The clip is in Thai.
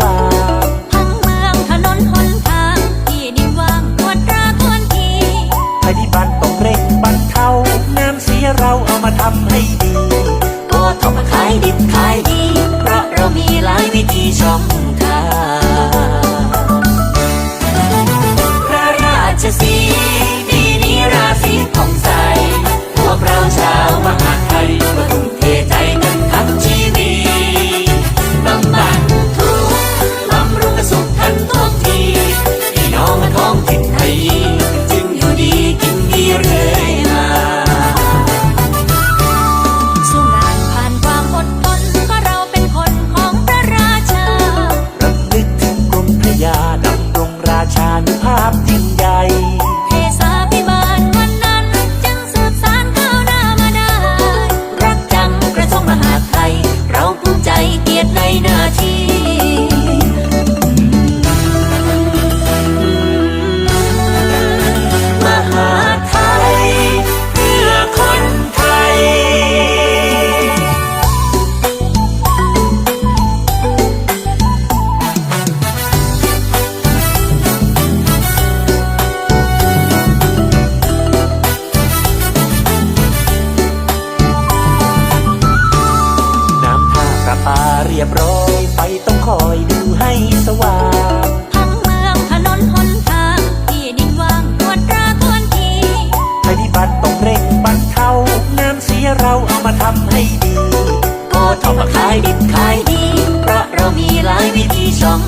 ว่างทั้งเมืองถนนหนทางที่ดินว่างตวจตราทวนทีภัยพิบัติต้องเร่งบรรเทาน้ำเสียเราเอามาทำให้ดีก็ทำมาขายดิบขายดี เพราะเรามีหลายวิธีช่อง เราเอามาทำให้ดีโอท็อปขายดิบขายดี เพราะเรามีหลายวิธีช่อง